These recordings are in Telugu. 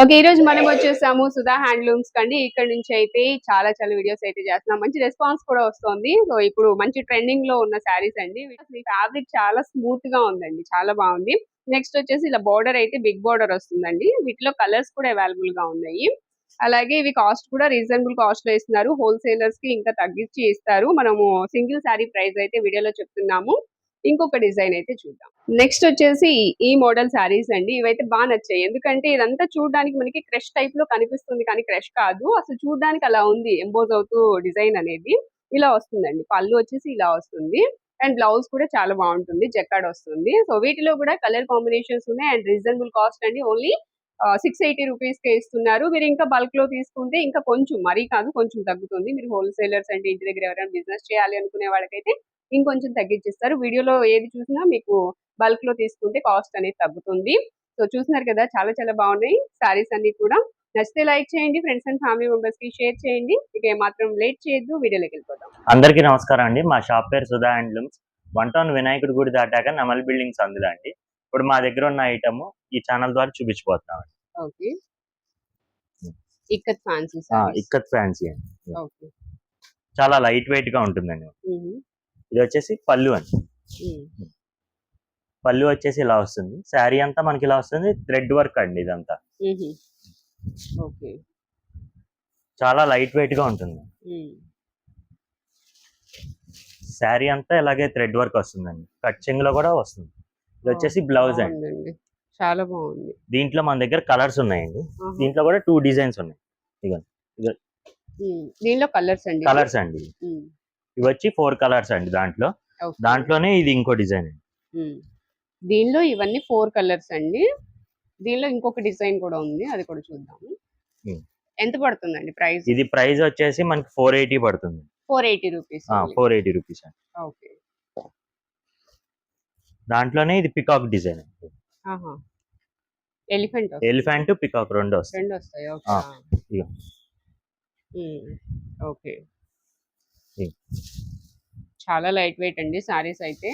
ఓకే ఈ రోజు మనం వచ్చేసాము సుధా హ్యాండ్లూమ్స్ కండి. ఇక్కడ నుంచి అయితే చాలా చాలా వీడియోస్ అయితే చేస్తున్నాం. మంచి రెస్పాన్స్ కూడా వస్తుంది. సో ఇప్పుడు మంచి ట్రెండింగ్లో ఉన్న శారీస్ అండి. ఈ ఫ్యాబ్రిక్ చాలా స్మూత్గా ఉందండి. చాలా బాగుంది. నెక్స్ట్ వచ్చేసి ఇలా బార్డర్ అయితే బిగ్ బార్డర్ వస్తుందండి. వీటిలో కలర్స్ కూడా అవైలబుల్గా ఉన్నాయి. అలాగే ఇవి కాస్ట్ కూడా రీజనబుల్ కాస్ట్లో ఇస్తున్నారు. హోల్సేలర్స్కి ఇంకా తగ్గించి ఇస్తారు. మనము సింగిల్ శారీ ప్రైస్ అయితే వీడియోలో చెప్తున్నాము. ఇంకొక డిజైన్ అయితే చూద్దాం. నెక్స్ట్ వచ్చేసి ఈ మోడల్ శారీస్ అండి. ఇవైతే బాగా నచ్చాయి. ఎందుకంటే ఇదంతా చూడడానికి మనకి క్రష్ టైప్లో కనిపిస్తుంది కానీ క్రష్ కాదు. అసలు చూడడానికి అలా ఉంది. ఎంబోజ్ అవుతూ డిజైన్ అనేది ఇలా వస్తుందండి. పళ్ళు వచ్చేసి ఇలా వస్తుంది. అండ్ బ్లౌజ్ కూడా చాలా బాగుంటుంది. జెక్కాడ్ వస్తుంది. సో వీటిలో కూడా కలర్ కాంబినేషన్స్ ఉన్నాయి. అండ్ రీజనబుల్ కాస్ట్ అండి. ఓన్లీ సిక్స్ ఎయిటీ రూపీస్ కే ఇస్తున్నారు. మీరు ఇంకా బల్క్లో తీసుకుంటే ఇంకా కొంచెం మరీ కాదు కొంచెం తగ్గుతుంది. మీరు హోల్సేలర్స్ అంటే ఇంటి దగ్గర ఎవరైనా బిజినెస్ చేయాలి అనుకునే వాళ్ళకైతే ఇంకొంచెం తగ్గించిస్తారు. వీడియోలో ఏది చూసినా మీకు బల్క్లో తీసుకుంటే కాస్ట్ అనేది తగ్గుతుంది. సో చూస్తున్నారు కదా చాలా చాలా బాగున్నాయి. సారీస్ అన్ని కూడా. నచ్చితే లైక్ చేయండి ఫ్రెండ్స్ అండ్ ఫ్యామిలీ మెంబర్స్కి షేర్ చేయండి. ఇక ఏమాత్రం లేట్ చేయొద్దు వీడియోలోకి వెళ్ళిపోదాం. అందరికీ నమస్కారం అండి. మా షాప్ పేరు సుధా హ్యాండ్లూమ్స్ వన్ టౌన్ వినాయకుడి గుడి దాటాక నమల్ బిల్డింగ్స్ అందులో అండి. ఇప్పుడు మా దగ్గర ఉన్న ఐటమ్ ఈ ఛానల్ ద్వారా చూపించిపోతున్నాం అండి. Okay. Ikat fancy ikat fancy అండి. చాలా లైట్ వెయిట్గా ఉంటుందండి ఇది వచ్చేసి పళ్ళు అండి పళ్ళు వచ్చేసి ఇలా వస్తుంది. శారీ అంతా మనకి ఇలా వస్తుంది. థ్రెడ్ వర్క్ అండి ఇదంతా. చాలా లైట్ వెయిట్గా ఉంటుంది. శారీ అంతా ఇలాగే థ్రెడ్ వర్క్ వస్తుందండి. కట్చింగ్లో కూడా వస్తుంది. ఇది వచ్చేసి బ్లౌజ్ అండి. చాలా బాగుంది. దీంట్లో మన దగ్గర కలర్స్ ఉన్నాయండి. దీంట్లో కూడా టూ డిజైన్స్ ఉన్నాయి. దీనిలో కలర్స్ అండి కలర్స్ అండి ఇవి వచ్చి ఫోర్ కలర్స్ అండి దాంట్లో. దాంట్లోనే ఇది ఇంకో డిజైన్ అండి. దీనిలో ఇవన్నీ ఫోర్ కలర్స్ అండి. దీనిలో ఇంకొక డిజైన్ కూడా ఉంది అది కూడా చూద్దాము. ఎంత పడుతుందండి ప్రైస్? ఇది ప్రైస్ వచ్చేసి మనకి ఫోర్ ఎయిటీ పడుతుంది. Four eighty rupees four eighty rupees అండి. ఓకే. దాంట్లోనే ఇది peacock design elephant elephant peacock రెండు వస్తాయి. రెండు వస్తాయి ఓకే ఆ, ఇగో. ఉమ్, ఓకే ఉమ్. చాలా లైట్ వెయిట్ అండి సారీస్ అయితే.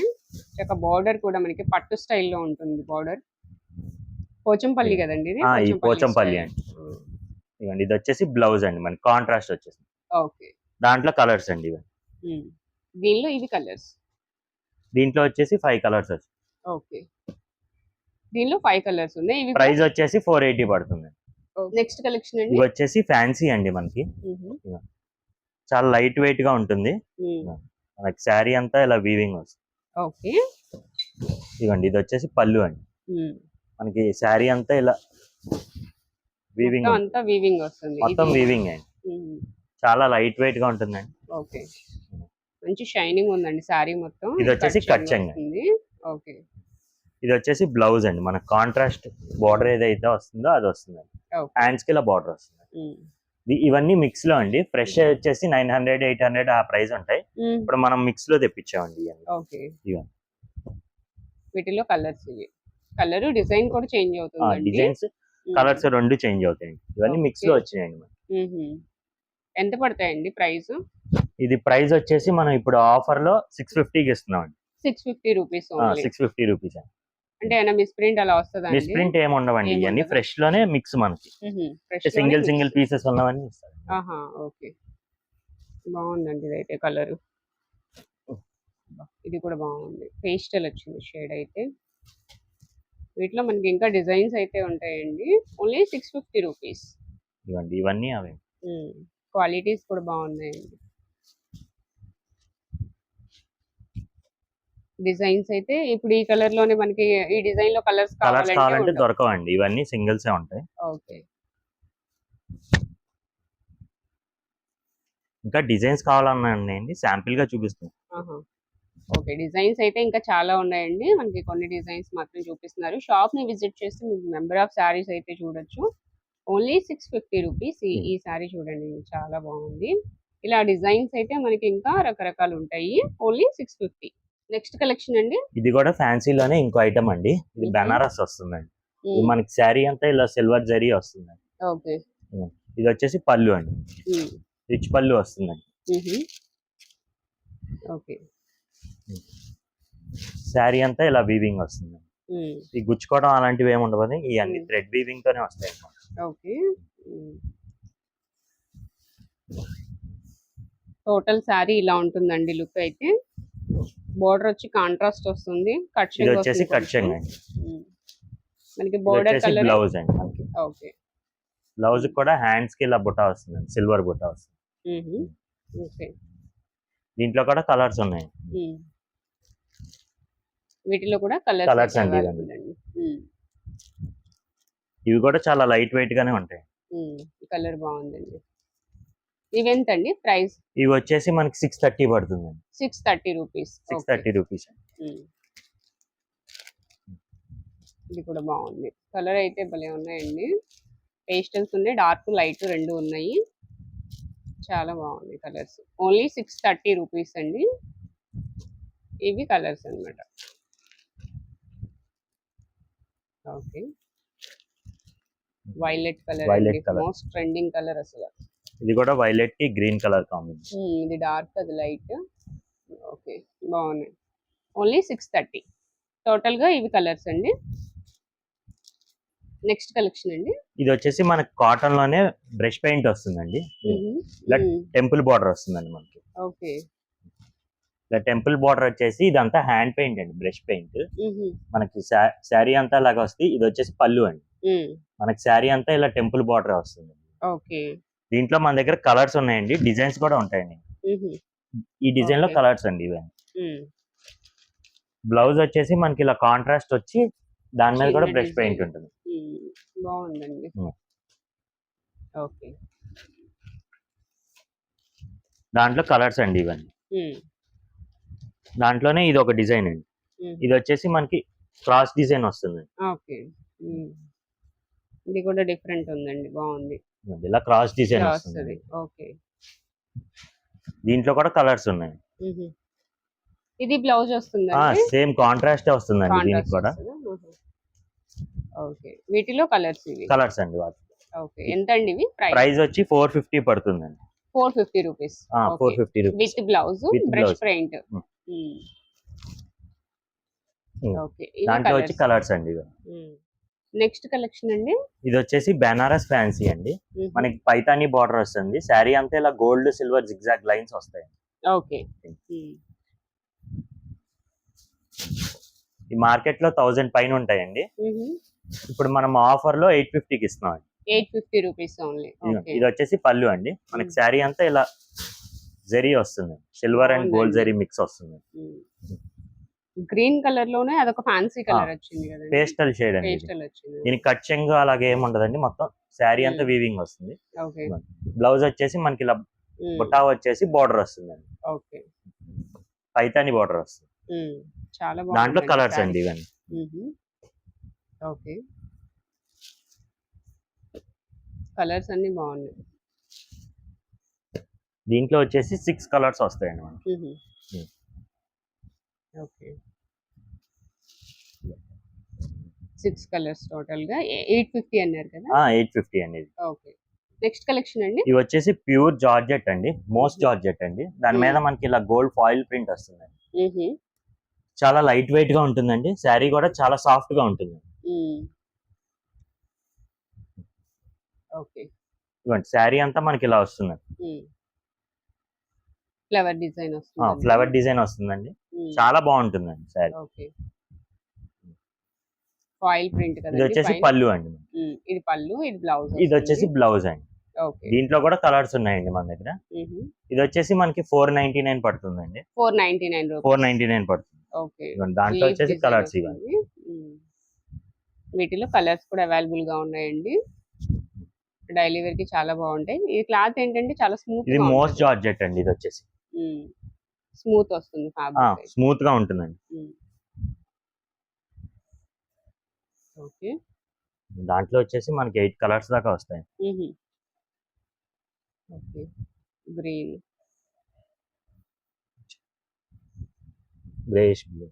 ఒక బార్డర్ కూడా మనకి పట్టు స్టైల్లో ఉంటుంది బార్డర్. పోచంపల్లి కదండి ఇది? పోచంపల్లి. అండి. ఇవ్వండి ఇది వచ్చేసి బ్లౌజ్ అండి మనకి కాంట్రాస్ట్ వచ్చేసి ఓకే. దాంట్లో కలర్స్ అండి ఇవి. దీనిలో ఇవి కలర్స్? దీంట్లో వచ్చేసి ఫైవ్ కలర్స్ వచ్చి. ఓకే. దీనిలో ఫైవ్ కలర్స్ ఉన్నాయి. ఇవి ప్రైస్ వచ్చేసి ఫోర్ ఎయిటీ పడుతుంది. నెక్స్ట్ కలెక్షన్ అండి? ఇవి వచ్చేసి ఫ్యాన్సీ అండి మనకి. చాలా లైట్ వెయిట్గా ఉంటుంది. మనకి శారీ అంతా ఇలా వీవింగ్ వస్తుంది. ఓకే. ఇదిగోండి ఇది వచ్చేసి పళ్ళు అండి. మనకి శారీ అంతా ఇలా వీవింగ్ అంతా వీవింగ్ వస్తుంది. మొత్తం వీవింగ్ అండి. చాలా లైట్ వెయిట్గా ఉంటుందండి. ఓకే. మంచి షైనింగ్ ఉందండి సారీ మొత్తం. ఇది వచ్చేసి కట్ కట్ చెంగు చెంగు. వస్తుంది. ఓకే. ఇది వచ్చేసి బ్లౌజ్ అండి. మన కాంట్రాస్ట్ బార్డర్ ఏదైతే వస్తుందో అది వస్తుంది హ్యాండ్స్కి ఇలా బార్డర్ వస్తుంది. ఇవన్నీ మిక్స్లో అండి ఫ్రెష్ వచ్చేసి నైన్ హండ్రెడ్ ఎయిట్ హండ్రెడ్ ఆ ప్రైస్ ఉంటాయి. మ్మ్. ఇప్పుడు మనం మిక్స్లో తెప్పించామండి ఇవన్నీ. వీటిలో కలర్స్ కలర్ డిజైన్ కూడా చేంజ్ అవుతుంది డిజైన్స్ కలర్స్ రెండు చేంజ్ అవుతాయండి. ఇవన్నీ మిక్స్లో. వచ్చినాయండి మనకి. ఎంత పడతాయండి ప్రైస్ ఇది ప్రైస్ వచ్చేసి మనం ఇప్పుడు ఆఫర్లో సిక్స్ ఫిఫ్టీకి ఇస్తున్నాం అండి six fifty rupees six fifty rupees అండి. అంటే ఏమైనా మిస్ ప్రింట్ అలా వస్తుందా మిస్ ప్రింట్ ఏమి ఉండవండి ఇవన్నీ? ఫ్రెష్లోనే మిక్స్ మనకి. సింగిల్ సింగిల్ పీసెస్ ఉన్నవన్నీ ఆహా ఓకే. బాగుందండి ఇదైతే కలర్. ఇది కూడా బాగుంది. పేస్టల్ వచ్చింది షేడ్ అయితే. వీటిలో మనకి ఇంకా డిజైన్స్ అయితే ఉంటాయండి. Only six fifty rupees. ఇవన్నీ అవే. క్వాలిటీస్ కూడా బాగున్నాయండి. డిజైన్స్ అయితే ఇప్పుడు ఈ కలర్లోనే మనకి ఈ డిజైన్లో కలర్స్ కలర్స్ కావాలంటే దొరకవండి. ఇవన్నీ సింగిల్స్ ఉంటాయి. ఓకే. ఇంకా డిజైన్స్ కావాలన్నాయండి. శాంపిల్గా చూపిస్తాం. ఓకే. డిజైన్స్ అయితే ఇంకా చాలా ఉన్నాయండి. మనకి కొన్ని డిజైన్స్ మాత్రం చూపిస్తున్నారు. షాప్ని విజిట్ చేస్తే మీకు మెంబర్ ఆఫ్ శారీస్ అయితే చూడొచ్చు. ఓన్లీ సిక్స్ ఫిఫ్టీ రూపీస్ ఈ ఈ శారీ చూడండి. చాలా బాగుంది. ఇలా డిజైన్స్ అయితే మనకి ఇంకా రకరకాలు ఉంటాయి. Only six fifty. Next collection అండి? ఇది కూడా ఫ్యాన్సీలోనే ఇంకో ఐటమ్ అండి. ఇది. బెనారస్ వస్తుందండి. ఇది మనకి శారీ అంతా ఇలా సిల్వర్ జరీ వస్తుందండి. ఓకే. ఇది వచ్చేసి పళ్ళు అండి. రిచ్ పళ్ళు వస్తుందండి. ఓకే. శారీ అంతా ఇలా వీవింగ్ వస్తుంది ఈ గుచ్చుకోవడం అలాంటివి ఏమి ఉండవు ఈ అన్ని థ్రెడ్ వీవింగ్ తోనే వస్తాయి ఓకే. టోటల్ శారీ ఇలా ఉంటుందండి లుక్ అయితే. బోర్డర్ వచ్చి కాంట్రాస్ట్ వస్తుంది కట్ వచ్చేసి కట్ అండి. మనకి ఇది బోర్డర్ కలర్ బ్లౌజ్ అండి. మనకి ఓకే బ్లౌజ్ కూడా హ్యాండ్స్కి ఇలా బుట్ట వస్తుంది సిల్వర్ బుట్ట వస్తుంది. ఓకే దీంట్లో కూడా కలర్స్ ఉన్నాయి. మ్మ్. వీటిలో కూడా కలర్స్ Colours అండి అండి. ఇవి కూడా చాలా లైట్ వెయిట్ గానే ఉంటాయి. కలర్ బాగుందండి. ఇవెంత అండి ప్రైస్ ఇవి వచ్చేసి మనకి సిక్స్ థర్టీ పడుతుంది six thirty rupees six thirty rupees ఇది కూడా బాగుంది. కలర్ అయితే భలే ఉన్నాయండి. పేస్టల్స్ ఉన్నాయి డార్క్ లైట్ రెండు ఉన్నాయి. చాలా బాగుంది colours only six thirty rupees అండి. ఇవి కలర్స్ అన్నమాట. Okay violet colour. Most trending colour అసలు. ఇది కూడా వైలెట్కి గ్రీన్ కలర్ కాంబినేషన్ ఇది డార్క్ అది లైట్ ఓకే బాగున్నాయి. ఓన్లీ సిక్స్ థర్టీ టోటల్గా ఇవి కలర్స్ అండి. నెక్స్ట్ కలెక్షన్ అండి. ఇది వచ్చేసి మనకి కాటన్లోనే బ్రష్ పెయింట్ వస్తుందండి. ఇలా టెంపుల్ బార్డర్ వస్తుందండి మనకి. ఓకే ఇలా టెంపుల్ బార్డర్ వచ్చేసి ఇదంతా హ్యాండ్ పెయింట్ అండి బ్రష్ పెయింట్ మనకి శారీ అంతా లాగా వస్తుంది ఇది వచ్చేసి పళ్ళు అండి. మనకి శారీ అంతా ఇలా టెంపుల్ బార్డర్ వస్తుంది ఓకే దీంట్లో మన దగ్గర కలర్స్ ఉన్నాయండి. డిజైన్స్ కూడా ఉంటాయండి. ఈ డిజైన్లో. కలర్స్ అండి ఇవన్నీ. బ్లౌజ్ వచ్చేసి మనకి ఇలా కాంట్రాస్ట్ వచ్చి దాని మీద కూడా బ్రష్ పెయింట్. ఉంటుంది. బాగుందండి. ఓకే. దాంట్లో కలర్స్ అండి ఇవన్నీ. దాంట్లోనే ఇది ఒక డిజైన్ అండి. ఇది వచ్చేసి మనకి క్రాస్ డిజైన్ వస్తుంది ఓకే. ఇది కూడా డిఫరెంట్ ఉందండి. బాగుంది. ఇలా క్రాస్ డిజైన్ వస్తుంది. వస్తుంది ఓకే. దీంట్లో కూడా కలర్స్ ఉన్నాయి. ఇది బ్లౌజ్ వస్తుందండి? సేమ్ కాంట్రాస్ట్ వస్తుందండి దీనికి కూడా. వస్తుందా? ఓకే వీటిలో కలర్స్ ఇవి. కలర్స్ అండి వాటి. ఓకే ఎంత అండి ఇవి ప్రైస్ వచ్చి ఫోర్ ఫిఫ్టీ పడుతుందండి. Four fifty rupees four fifty rupees with blouse brush. Print. Okay దాంట్లో వచ్చి కలర్స్ అండి. నెక్స్ట్ కలెక్షన్ అండి? ఇది వచ్చేసి బెనారస్ ఫ్యాన్సీ అండి. మనకి పైతానీ బార్డర్ వస్తుంది. శారీ అంతా ఇలా గోల్డ్ సిల్వర్ జిగ్జాగ్ లైన్స్ వస్తాయి. ఓకే. ఈ మార్కెట్లో థౌజండ్ పైన ఉంటాయండి. ఇప్పుడు మనం ఆఫర్లో ఎయిట్ ఫిఫ్టీకి ఇస్తున్నాం అండి. Eight fifty rupees only. ఇది- వచ్చేసి పళ్ళు అండి. మనకి. శారీ అంతా ఇలా జరీ వస్తుంది. Silver and gold. Zari mix వస్తుంది. గ్రీన్ కలర్లోనే అదొక ఫ్యాన్సీ కలర్ వచ్చింది కదండి. పేస్టల్ షేడ్ అండి. పేస్టల్ వచ్చింది. దీనికి కట్ చెంగ్ అలాగే ఏమి ఉండదండి మొత్తం శారీ అంతా. వీవింగ్ వస్తుంది. బ్లౌజ్ వచ్చేసి మనకి ఇలా బుట్టా వచ్చేసి బార్డర్ వస్తుందండి. ఓకే. పైతాని బార్డర్ వస్తుంది. చాలా దాంట్లో కలర్స్. అండి ఇవన్నీ. ఓకే. కలర్స్ అన్ని బాగున్నాయి. దీంట్లో వచ్చేసి సిక్స్ కలర్స్ వస్తాయండి మనకి. ఓకే. సిక్స్ కలర్స్ టోటల్గా ఎయిట్ ఫిఫ్టీ అన్నారు కదా? ఎయిట్ ఫిఫ్టీ అండి ఇది ఓకే. నెక్స్ట్ కలెక్షన్ అండి? ఇవి వచ్చేసి ప్యూర్ జార్జెట్ అండి. మోస్ట్ జార్జెట్ అండి. దాని మీద. మనకి ఇలా గోల్డ్ ఫాయిల్ ప్రింట్ వస్తుంది చాలా లైట్ వెయిట్గా ఉంటుందండి. శారీ కూడా చాలా సాఫ్ట్గా ఉంటుంది ఓకే. ఇవ్వండి శారీ అంతా మనకి ఇలా వస్తుంది. ఫ్లవర్ డిజైన్ వస్తుంది ఫ్లవర్ డిజైన్ వస్తుందండి. చాలా బాగుంటుందండి ఓకే. ఫాయిల్ ప్రింట్ కదా ఇది వచ్చేసి పళ్ళు అండి. ఇది పళ్ళు ఇది బ్లౌజ్ ఇది వచ్చేసి బ్లౌజ్ అండి. ఓకే. దీంట్లో కూడా కలర్స్ ఉన్నాయండి మన దగ్గర. ఇది వచ్చేసి మనకి ఫోర్ నైన్టీ నైన్ పడుతుందండి. Four ninety nine four ninety nine పడుతుంది. దాంట్లో వచ్చేసి కలర్స్. ఇవ్వండి. వీటిలో కలర్స్ కూడా అవైలబుల్గా ఉన్నాయండి. డైలీ వేర్కి చాలా బాగుంటాయి. ఈ క్లాత్ ఏంటంటే చాలా స్మూత్ ఇది మోస్ట్ జార్జెట్ అండి ఇది వచ్చేసి. స్మూత్ వస్తుంది స్మూత్గా ఉంటుందండి. ఓకే. దాంట్లో వచ్చేసి మనకి ఎయిట్ కలర్స్ దాకా వస్తాయి. ఓకే. గ్రీన్. Greyish blue.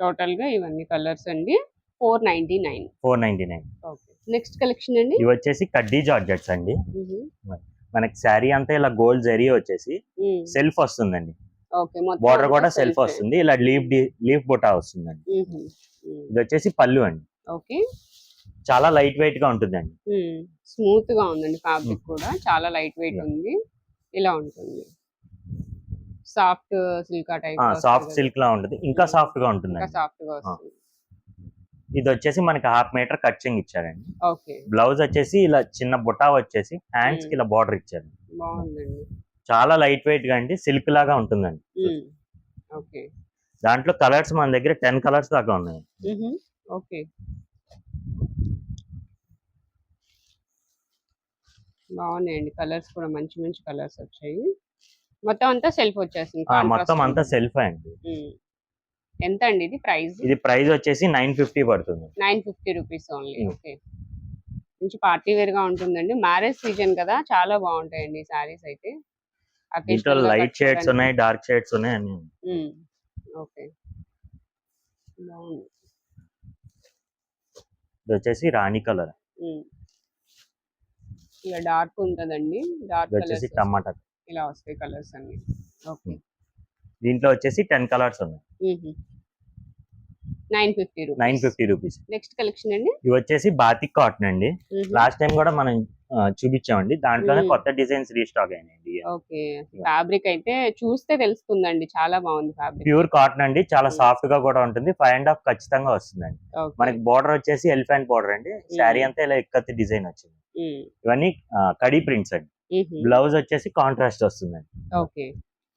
టోటల్గా ఇవన్నీ కలర్స్ అండి. Four ninety nine. Four ninety nine. Okay. Next collection అండి? ఇవి వచ్చేసి కడ్డీ జార్జెట్స్ అండి. మనకి శారీ అంతా ఇలా గోల్డ్ జరీ వచ్చేసి. సెల్ఫ్ వస్తుందండి. బార్డర్ కూడా సెల్ఫ్. వస్తుంది. ఇలా లీఫ్ లీఫ్ బుటా వస్తుందండి. ఇది వచ్చేసి పళ్ళు అండి. ఓకే. చాలా లైట్ వెయిట్గా ఉంటుందండి. స్మూత్గా ఉందండి ఫ్యాబ్రిక్ కూడా. చాలా లైట్ వెయిట్ ఉంది. ఇలా ఉంటుంది. Soft silk type soft silk లా ఉంటుంది. ఇంకా. సాఫ్ట్గా ఇంకా ఉంటుందండి సాఫ్ట్గా వస్తుంది. ఇది వచ్చేసి మనకి హాఫ్ మీటర్ కట్చింగ్ ఇచ్చారండి. ఓకే. బ్లౌజ్ వచ్చేసి ఇలా చిన్న బుటా వచ్చేసి హ్యాండ్స్కి. ఇలా బార్డర్ ఇచ్చారు. బాగుందండి. చాలా లైట్ వెయిట్గా అండి సిల్క్ లాగా ఉంటుందండి. ఓకే. దాంట్లో కలర్స్ మన దగ్గర టెన్ కలర్స్ దాకా ఉన్నాయి. ఓకే. బాగున్నాయండి. కలర్స్ కూడా మంచి మంచి కలర్స్ వచ్చాయి. మొత్తం అంతా సెల్ఫ్ వచ్చేసింది. మొత్తం అంతా సెల్ఫ్ అండి. ఎంత అండి ఇది ప్రైస్? ఇది ప్రైస్ వచ్చేసి నైన్ ఫిఫ్టీ పడుతుంది. Nine fifty rupees only. Okay. మంచి పార్టీ వేర్గా ఉంటుందండి. మ్యారేజ్ సీజన్ కదా చాలా బాగుంటాయండి సారీస్ అయితే. దీంట్లో లైట్ షేడ్స్. ఉన్నాయి డార్క్ షేడ్స్ ఉన్నాయి అన్ని. ఓకే. ఇది వచ్చేసి రాణి కలర్. ఇలా డార్క్ ఉంటదండి. డార్క్ వచ్చేసి టమాటా. ఇలా వస్తాయి కలర్స్ అన్ని. ఓకే. దీంట్లో వచ్చేసి టెన్ కలర్స్ ఉన్నాయి. Nine fifty nine fifty rupees. Next collection అండి? ఇవి వచ్చేసి బాతిక్ కాటన్ అండి. లాస్ట్ టైం కూడా మనం చూపించామండి. దాంట్లోనే. కొత్త డిజైన్స్ రీస్టాక్ అయినాయండి ఓకే. ఫ్యాబ్రిక్ అయితే చూస్తే తెలుస్తుందండి. చాలా బాగుంది ఫ్యాబ్రిక్. ప్యూర్ కాటన్ అండి. చాలా. సాఫ్ట్గా కూడా ఉంటుంది. ఫైవ్ అండ్ హాఫ్ ఖచ్చితంగా వస్తుందండి. మనకి బార్డర్ వచ్చేసి ఎలిఫెంట్ బార్డర్ అండి. శారీ అంతా ఇలా ఎక్కత్తి డిజైన్ వచ్చింది. ఇవన్నీ కడీ ప్రింట్స్ అండి. బ్లౌజ్ వచ్చేసి కాంట్రాస్ట్ వస్తుందండి. ఓకే.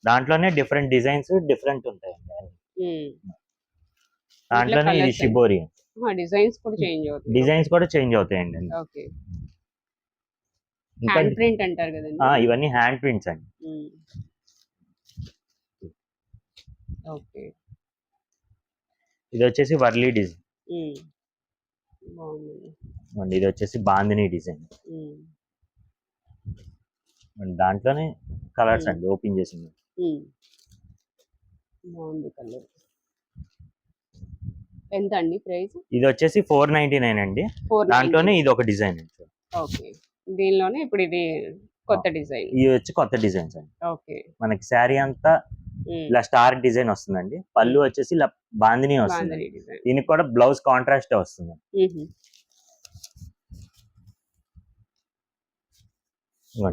దాంట్లోనే డిఫరెంట్ డిజైన్స్ డిఫరెంట్ ఉంటాయండి. దాంట్లోనే ఇది. షిబోరి డిజైన్స్ కూడా చేంజ్ అవుతుంది డిజైన్స్ కూడా చేంజ్ అవుతాయండి. ఓకే. హ్యాండ్ ప్రింట్ అంటారు కదండి. ఇవన్నీ హ్యాండ్ ప్రింట్స్ అండి. ఓకే. ఇది వచ్చేసి వర్లీ డిజైన్. ఇది వచ్చేసి బాందిని డిజైన్. దాంట్లోనే కలర్స్. అండి ఓపెన్ చేసింది. బాగుంది కలర్. ఎంత అండి ప్రైస్? ఇది వచ్చేసి ఫోర్ నైన్టీ నైన్ అండి. దాంట్లోనే ఇది ఒక డిజైన్ అండి. ఓకే. దీనిలోనే ఇప్పుడు ఇది కొత్త డిజైన్. ఇది వచ్చి కొత్త డిజైన్స్ అండి. ఓకే. మనకి శారీ అంతా. ఇలా స్టార్ డిజైన్ వస్తుందండి. పళ్ళు వచ్చేసి ఇలా బాందిని వస్తుంది. దీనికి కూడా బ్లౌజ్ కాంట్రాస్ట్ వస్తుంది.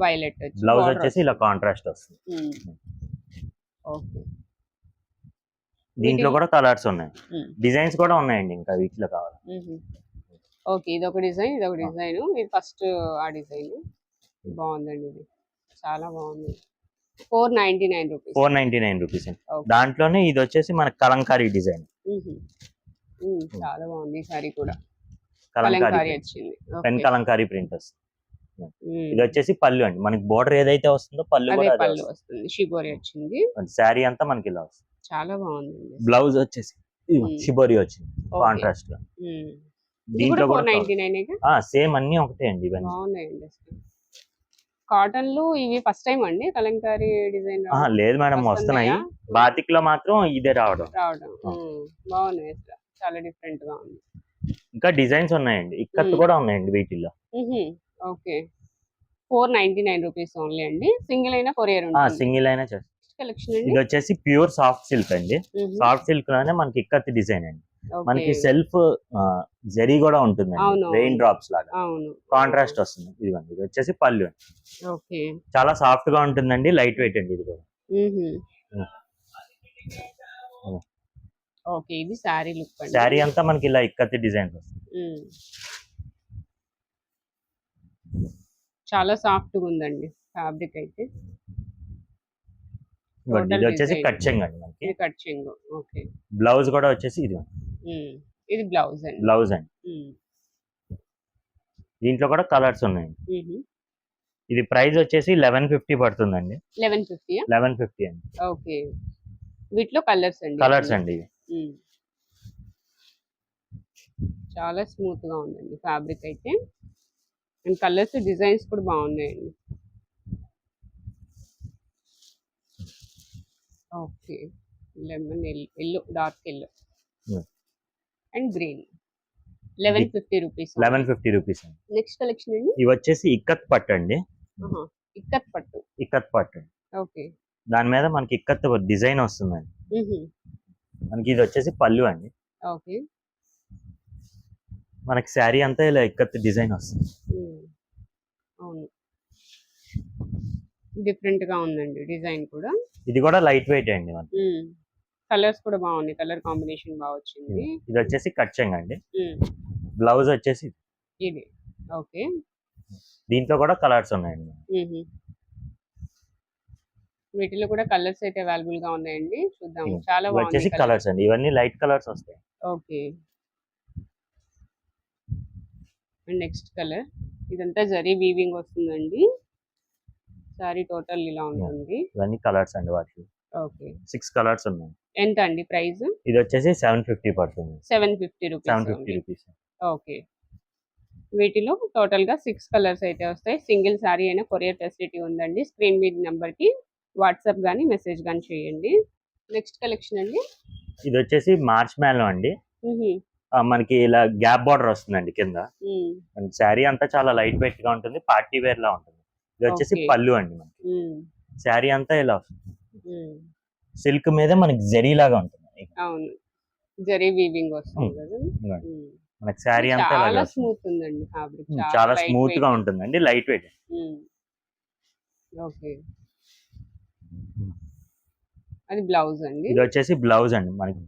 వైలెట్ బ్లౌజ్ వచ్చేసి ఇలా కాంట్రాస్ట్ వస్తుంది. ఓకే. దీంట్లో కూడా కలర్స్ ఉన్నాయి. డిజైన్స్ కూడా ఉన్నాయండి ఇంకా వీటిలో కావాలి ఓకే ఇది ఒక డిజైన్ ఇది ఒక డిజైన్. ఇది ఫస్ట్ ఆ డిజైన్. బాగుందండి ఇది. చాలా బాగుంది. Four ninety nine rupees four ninety nine rupees. దాంట్లోనే ఇది వచ్చేసి మనకి కలంకారీ డిజైన్. చాలా బాగుంది సారీ కూడా. కలంకారీ వచ్చింది. పెన్. కలంకారీ ప్రింట్ వస్తుంది ఉమ్. ఇది వచ్చేసి పళ్ళు అండి. మనకి బోర్డర్ ఏదైతే వస్తుందో పళ్ళు కూడా పళ్ళు వస్తుంది. షిబోరి వచ్చింది. శారీ అంతా మనకి ఇలా వస్తుంది. చాలా బాగుంది బ్లౌజ్ వచ్చేసి. షిబోరి వచ్చింది. కాంట్రాస్ట్గా దీంట్లో కూడా సేమ్ అన్ని ఒకటే అండి ఇవన్నీ. బాగున్నాయండి కాటన్లు ఇవి ఫస్ట్ టైం అండి? కలంకారీ డిజైన్ లేదు మేడం వస్తున్నాయి. బాతిక్లో మాత్రం ఇదే రావడం. రావడం. బాగున్నాయి చాలా డిఫరెంట్గా ఉంది. ఇంకా డిజైన్స్ ఉన్నాయండి. ఇక్కత్. కూడా ఉన్నాయండి వీటిల్లో. Okay. Four ninety nine rupees only అండి. సింగిల్ అయినా కొరియర్ సింగిల్ అయినా చేస్తాం. కలెక్షన్ ఇది వచ్చేసి ప్యూర్ సాఫ్ట్ సిల్క్ అండి. సాఫ్ట్ సిల్క్లోనే మనకి ఇక్కత్ డిజైన్ అండి. మనకి సెల్ఫ్ జరీ కూడా ఉంటుందండి. అవును, రెయిన్. డ్రాప్స్ లాగా. కాంట్రాస్ట్ వస్తుంది. ఇదిగోండి ఇది వచ్చేసి పళ్ళు ఓకే. చాలా సాఫ్ట్గా ఉంటుందండి లైట్ వెయిట్ అండి ఇది కూడా. ఓకే ఇది శారీ లుక్ శారీ అంతా మనకి ఇలా ఇక్కత్ డిజైన్ వస్తుంది. చాలా సాఫ్ట్గా ఉందండి ఫ్యాబ్రిక్ అయితే. ఇది వచ్చేసి design. కట్ చెంగ్ అండి మనకి. ఇది కట్ చెంగు ఓకే. బ్లౌజ్ కూడా వచ్చేసి ఇది. ఇది బ్లౌజ్ అండి. బ్లౌజ్ అండి. దీంట్లో కూడా కలర్స్ ఉన్నాయండి. ఇది ప్రైస్ వచ్చేసి లెవెన్ ఫిఫ్టీ పడుతుందండి. లెవెన్ ఫిఫ్టీ లెవెన్ ఫిఫ్టీ అండి. ఓకే. వీటిలో కలర్స్ అండి. కలర్స్ అండి. చాలా స్మూత్గా ఉందండి ఫ్యాబ్రిక్ అయితే. అండ్ కలర్స్ డిజైన్స్ కూడా బాగున్నాయండి. Okay. Lemon yellow dark yellow. And green. Eleven fifty rupees eleven fifty rupees అండి. నెక్స్ట్ కలెక్షన్ అండి? ఇవి వచ్చేసి ఇక్కత్ పట్టు అండి. ఇక్కత్ పట్టు. ఇక్కత్ పట్టు. ఓకే. దాని మీద మనకి ఇక్కత్ డిజైన్ వస్తుందండి. మనకి ఇది వచ్చేసి పళ్ళు అండి. ఓకే. మనకి శారీ అంతా ఇలా ఇక్కత్ డిజైన్ వస్తుంది. అవును. డిఫరెంట్గా ఉందండి డిజైన్ కూడా. ఇది కూడా లైట్ వెయిట్ అండి కలర్స్ కూడా బాగున్నాయి. కలర్ కాంబినేషన్ బాగా వచ్చింది. ఇది వచ్చేసి కచ్చంగ్ అండి. బ్లౌజ్ వచ్చేసి ఇది. ఓకే. దీంట్లో కూడా కలర్స్ ఉన్నాయండి. వీటిలో కూడా కలర్స్ అయితే అవైలబుల్గా ఉన్నాయండి. చూద్దాం చాలా వచ్చేసి బాగుంది కలర్స్ అండి. ఇవన్నీ లైట్ కలర్స్ వస్తాయి. ఓకే. And next colour. ఇదంతా జరీ వీవింగ్ వస్తుందండి. సారీ టోటల్ ఇలా ఉంటుంది. ఇవన్నీ కలర్స్ అండి వాటి ఓకే. సిక్స్ కలర్స్ ఉన్నాయి. ఎంత అండి ప్రైస్? ఇది వచ్చేసి సెవెన్ ఫిఫ్టీ పడుతుంది. Seven fifty seven fifty rupees. Rupees okay. వీటిలో టోటల్గా సిక్స్ కలర్స్ అయితే వస్తాయి. సింగిల్ సారీ అయినా కొరియర్ ఫెసిలిటీ ఉందండి. స్క్రీన్ మీద నెంబర్కి వాట్సాప్ కానీ మెసేజ్ కానీ చేయండి. నెక్స్ట్ కలెక్షన్ అండి? ఇది వచ్చేసి మార్చ్ మ్యాలో అండి మనకి ఇలా గ్యాప్ బార్డర్ వస్తుందండి కింద. శారీ అంతా చాలా లైట్ వెయిట్గా ఉంటుంది. పార్టీ వేర్ లా ఉంటుంది. ఇది వచ్చేసి. పళ్ళు అండి మనకి. శారీ అంతా ఇలా వస్తుంది. సిల్క్ మీద మనకి జరీ లాగా ఉంటుంది అవును. జరీ వీవింగ్ వస్తుంది. మనకి శారీ అంతా చాలా. స్మూత్ ఉందండి ఫ్యాబ్రిక్. చాలా స్మూత్గా ఉంటుందండి లైట్ వెయిట్ ఓకే. అది బ్లౌజ్ అండి? ఇది వచ్చేసి బ్లౌజ్ అండి మనకి.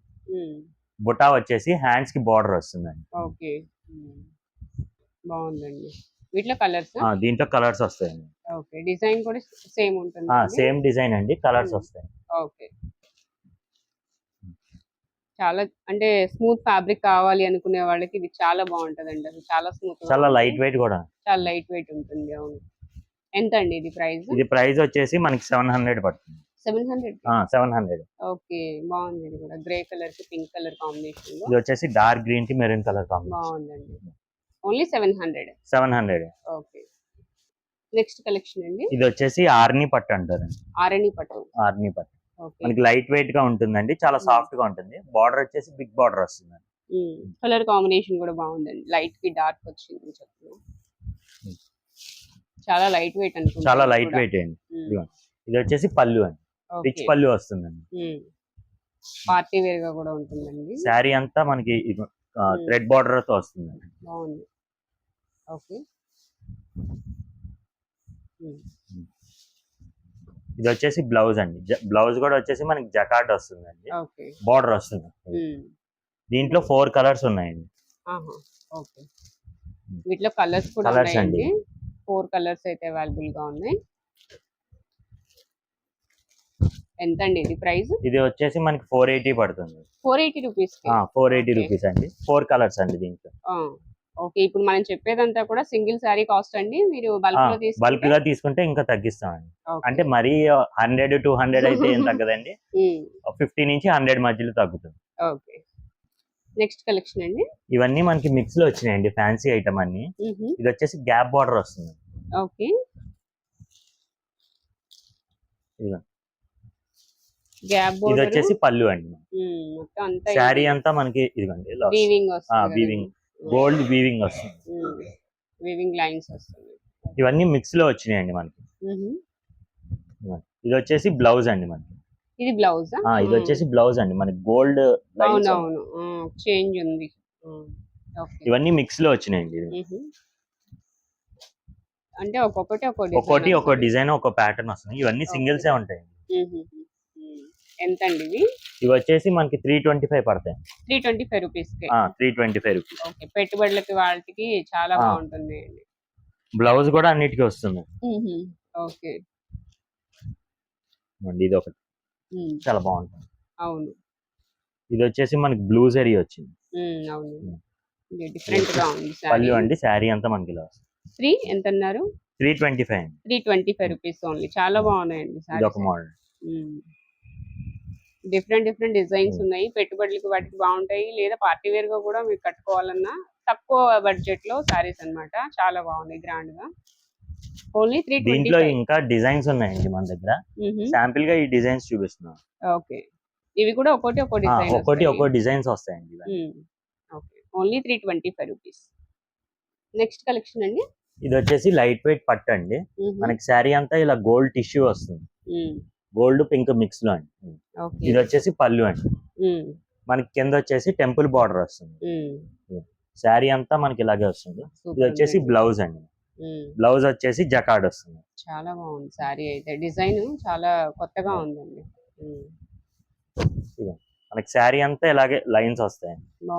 బుటా వచ్చేసి హ్యాండ్స్కి బార్డర్ వస్తుందండి. ఓకే. బాగుందండి. వీటిలో కలర్స్? దీంట్లో కలర్స్ వస్తాయండి ఓకే డిజైన్ కూడా సేమ్ ఉంటుంది సేమ్ డిజైన్ అండి కలర్స్ ఉమ్. వస్తాయి. ఓకే. చాలా అంటే స్మూత్ ఫ్యాబ్రిక్ కావాలి అనుకునే వాళ్ళకి ఇది చాలా బాగుంటదండి అసలు చాలా స్మూత్ చాలా లైట్ వెయిట్ కూడా. చాలా లైట్ వెయిట్ ఉంటుంది అవును. ఎంత అండి ఇది ప్రైస్? ఇది ప్రైస్ వచ్చేసి మనకి సెవెన్ హండ్రెడ్ పడుతుంది. Seven hundred? Seven hundred. Okay బాగుంది ఇది కూడా. గ్రే కలర్కి పింక్ కలర్ కాంబినేషన్ ఇది వచ్చేసి డార్క్ గ్రీన్కి మెరూన్ కలర్ కాంబినేషన్. బాగుందండి. Only seven hundred. Seven hundred. Okay. Next collection అండి? ఇది వచ్చేసి ఆర్నీ పట్టు అంటారండి ఆరణి పట్టు. ఆర్నీ పట్టు. మనకి లైట్ వెయిట్గా ఉంటుందండి చాలా సాఫ్ట్గా ఉంటుంది. బార్డర్ వచ్చేసి బిగ్ బార్డర్ వస్తుంది. కలర్ కాంబినేషన్ కూడా బాగుందండి. లైట్కి డార్క్ వచ్చింది చెప్పు చాలా లైట్ వెయిట్ అనుకుంటా చాలా లైట్. వెయిట్ అండి. ఇది వచ్చేసి పళ్ళు అండి. రిచ్. పళ్ళు వస్తుందండి. పార్టీ వేర్గా కూడా ఉంటుందండి. శారీ అంతా మనకి. థ్రెడ్ బార్డర్తో వస్తుందండి బాగుంది. ఓకే. ఇది వచ్చేసి బ్లౌజ్ అండి. బ్లౌజ్ కూడా వచ్చేసి మనకి జకార్డ్ వస్తుందండి. ఓకే. బార్డర్ వస్తుంది. దీంట్లో ఫోర్ కలర్స్ ఉన్నాయండి. వీటిలో కలర్స్ ఉన్నాయండి. అండి. ఫోర్ కలర్స్ అయితే అవైలబుల్గా ఉన్నాయి. ఎంత అండి ఇది ప్రైస్? ఇది వచ్చేసి మనకి ఫోర్ ఎయిటీ పడుతుంది. Four eighty rupees four eighty. Rupees అండి. ఫోర్ కలర్స్ అండి దీంట్లో. ఓకే. ఇప్పుడు మనం చెప్పేదంతా కూడా సింగిల్ శారీ కాస్ట్ అండి. మీరు బల్క్గా తీసుకుంటే? ఇంకా తగ్గిస్తామండి. అంటే మరీ హండ్రెడ్ టూ హండ్రెడ్ అయితే ఏం తగ్గదండి. ఫిఫ్టీ నుంచి హండ్రెడ్ మధ్యలో తగ్గుతుంది. ఓకే. నెక్స్ట్ కలెక్షన్ అండి? ఇవన్నీ మనకి మిక్స్లో వచ్చినాయండి ఫ్యాన్సీ ఐటమ్ అన్ని. ఇది వచ్చేసి గ్యాప్ బార్డర్ వస్తుంది. ఓకే. ఇదిగో. ఇది వచ్చేసి పళ్ళు అండి శారీ అంతా మనకి ఇదిగోండి. వీవింగ్. గోల్డ్ వీవింగ్ వస్తుంది. వీవింగ్ లైన్స్ వస్తుంది. ఇవన్నీ మిక్స్లో వచ్చినాయండి మనకి. ఇది వచ్చేసి బ్లౌజ్ అండి మనకి. ఇది బ్లౌజ్? ఇది వచ్చేసి బ్లౌజ్ అండి. మనకి గోల్డ్ అవునవును చేంజ్ ఉంది. ఇవన్నీ మిక్స్లో వచ్చినాయండి. అంటే ఒక్కొక్కటి ఒక్కో ఒక్కోటి ఒక్కో డిజైన్ ఒక ప్యాటర్న్ వస్తుంది. ఇవన్నీ సింగిల్స్ ఏ ఉంటాయి ఎంత అండి ఇవి? ఇవి వచ్చేసి మనకి త్రీ ట్వంటీ ఫైవ్ పడతాయి. Three twenty five rupees three twenty five rupees. Okay పెట్టుబడులకి వాటికి చాలా. బాగుంటుంది అండి బ్లౌజ్ కూడా అన్నిటికీ వస్తుంది. ఓకే. ఇది ఒకటి. చాలా బాగుంటుంది. అవును. ఇది వచ్చేసి మనకి బ్లూ జరీ వచ్చింది. అవును. డిఫరెంట్గా ఉంది పళ్ళు అండి శారీ అంతా మనకి ఇలా వస్తుంది. త్రీ ఎంత అన్నారు three twenty five three twenty five rupees only. చాలా బాగున్నాయండి ఇది ఒక మోడల్. డిఫరెంట్ డిఫరెంట్ డిజైన్స్ ఉన్నాయి. పెట్టుబడులకి వాటికి బాగుంటాయి. లేదా పార్టీ వేర్గా కూడా మీరు కట్టుకోవాలన్నా తక్కువ బడ్జెట్లో సారీస్ అన్నమాట. చాలా బాగున్నాయి గ్రాండ్గా ఓన్లీ త్రీ ట్వంటీ దీంట్లో ఇంకా డిజైన్స్ ఉన్నాయండి మన దగ్గర. శాంపిల్గా ఈ డిజైన్స్ చూపిస్తున్నాం. ఓకే. ఇవి కూడా ఒక్కోటి ఒక్కో డిజైన్ ఒక్కోటి ఒక్కో డిజైన్స్ వస్తాయండి. Okay. Only three twenty five rupees. Next collection అండి? ఇది వచ్చేసి లైట్ వెయిట్ పట్టు అండి. మనకి శారీ అంతా ఇలా గోల్డ్ టిష్యూ వస్తుంది. గోల్డ్ పింక్ మిక్స్లో అండి. ఇది వచ్చేసి పళ్ళు అండి. మనకి కింద వచ్చేసి టెంపుల్ బార్డర్ వస్తుంది. శారీ అంతా మనకి ఇలాగే వస్తుంది. ఇది వచ్చేసి. బ్లౌజ్ అండి. బ్లౌజ్ వచ్చేసి జకాడ్ వస్తుంది. చాలా బాగుంది శారీ అయితే. డిజైన్ చాలా కొత్తగా ఉందండి. మనకి శారీ అంతా ఇలాగే లైన్స్ వస్తాయి.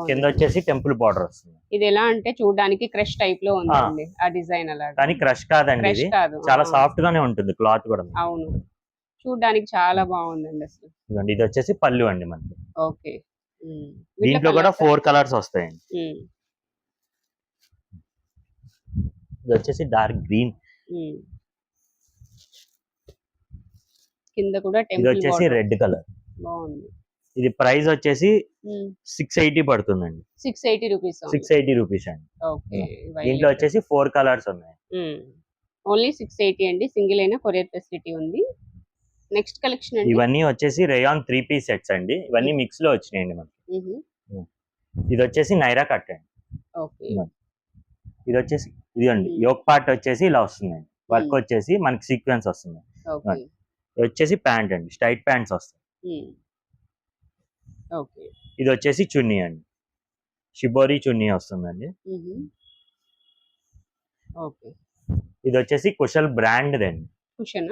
కింద వచ్చేసి టెంపుల్ బార్డర్ వస్తుంది. ఇది ఎలా అంటే చూడడానికి క్రష్ టైప్లో ఉందండి. ఆ డిజైన్ అలా కానీ క్రష్ కాదండి ఇది. చాలా సాఫ్ట్ గానే ఉంటుంది క్లాత్ కూడా. అవును. చూడడానికి చాలా బాగుందండి అసలు. ఇదిగోండి, ఇది వచ్చేసి పళ్ళు అండి మనకి. ఓకే. దీంట్లో కూడా? ఫోర్ కలర్స్ వస్తాయండి. ఇది వచ్చేసి డార్క్ గ్రీన్. కింద కూడా ఇది వచ్చేసి రెడ్ కలర్. బాగుంది. ఇది ప్రైస్ వచ్చేసి సిక్స్ ఎయిటీ పడుతుందండి. Six eighty rupees six eighty rupees అండి. ఓకే దీంట్లో వచ్చేసి ఫోర్ కలర్స్ ఉన్నాయి. ఓన్లీ సిక్స్ ఎయిటీ అండి. సింగిల్ అయినా కొరియర్ ఫెసిలిటీ ఉంది. నెక్స్ట్ కలెక్షన్ అండి? ఇవన్నీ వచ్చేసి రేయాన్ త్రీ పీస్ సెట్స్ అండి. ఇవన్నీ మిక్స్లో వచ్చినాయండి మనకి. ఇది వచ్చేసి నైరా కట్ అండి. ఇది వచ్చేసి ఇది అండి. యోక్ పార్ట్ వచ్చేసి ఇలా వస్తుందండి. వర్క్. వచ్చేసి మనకి సీక్వెన్స్ వస్తుంది. వచ్చేసి ప్యాంట్ అండి. స్ట్రైట్ ప్యాంట్స్ వస్తాయి. ఓకే. ఇది వచ్చేసి చున్నీ అండి. షిబోరి చున్నీ వస్తుందండి. ఓకే. ఇది వచ్చేసి కుషల్ బ్రాండ్ అండి కుషన్?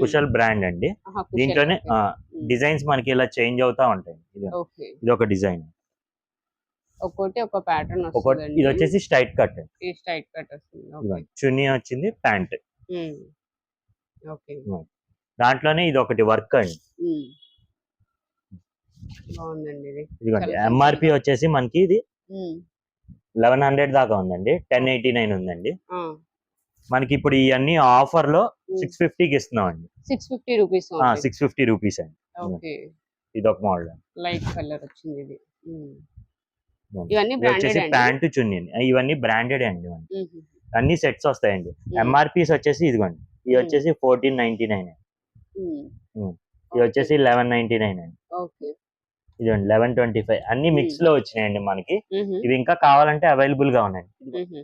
కుషల్ బ్రాండ్ అండి. దీంట్లోనే డిజైన్స్ మనకి ఇలా చేంజ్ అవుతా ఉంటాయి. ఇది ఒక డిజైన్. ఒక్కోటి ఒక ప్యాటర్న్ వస్తుంది ఇది వచ్చేసి స్ట్రైట్ కట్. స్ట్రైట్ కట్ వస్తుంది. చున్నీ వచ్చింది ప్యాంట్. ఓకే. దాంట్లోనే ఇది ఒకటి వర్క్ అండి. ఇదిగోండి ఎంఆర్పి వచ్చేసి మనకి ఇది లెవెన్ హండ్రెడ్ దాకా ఉందండి. టెన్ ఎయిటీ నైన్ ఉందండి. మనకి ఇప్పుడు ఇవన్నీ ఆఫర్లో సిక్స్ ఫిఫ్టీకి ఇస్తున్నాం అండి six fifty rupees six fifty rupees అండి. ఇది ఒక మోడల్. లైట్ కలర్ వచ్చింది ఇది. ఇవన్నీ వచ్చేసి ప్యాంటు చున్నీ అండి. ఇవన్నీ బ్రాండెడ్ అండి అన్ని సెట్స్ వస్తాయండి. ఎంఆర్పీస్ వచ్చేసి ఇదిగోండి. ఇది Hmm. వచ్చేసి ఫోర్టీన్ నైన్టీ నైన్. ఇది వచ్చేసి లెవెన్ నైన్టీ నైన్ అండి. ఇదిగోండి లెవెన్ ట్వంటీ ఫైవ్. అన్ని Hmm. మిక్స్లో వచ్చినాయండి మనకి. ఇవి ఇంకా కావాలంటే అవైలబుల్గా ఉన్నాయండి. ఉహు.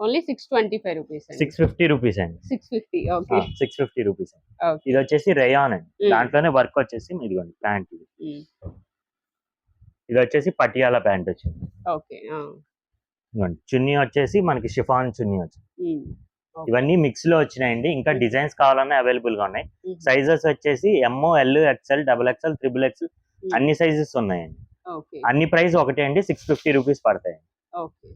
Only six twenty five rupees six fifty rupees అండి. Six fifty okay six fifty rupees అండి. ఓకే ఇది వచ్చేసి రేయాన్ అండి దాంట్లోనే వర్క్ వచ్చేసి ఇదిగోండి ప్యాంట్ ఇది. ఇది వచ్చేసి పటియాలా ప్యాంట్ వచ్చింది. ఓకే చున్నీ వచ్చేసి మనకి షిఫాన్ చున్నీ వచ్చింది. ఓకే. ఇవన్నీ మిక్స్లో వచ్చినాయండి. ఇంకా Hmm. డిజైన్స్ కావాలన్నా అవైలబుల్గా ఉన్నాయి సైజెస్ వచ్చేసి MO L XL double XL triple XL అన్ని సైజెస్ ఉన్నాయండి. అన్ని ప్రైస్ ఒకటే అండి సిక్స్ ఫిఫ్టీ రూపీస్ పడతాయి ఓకే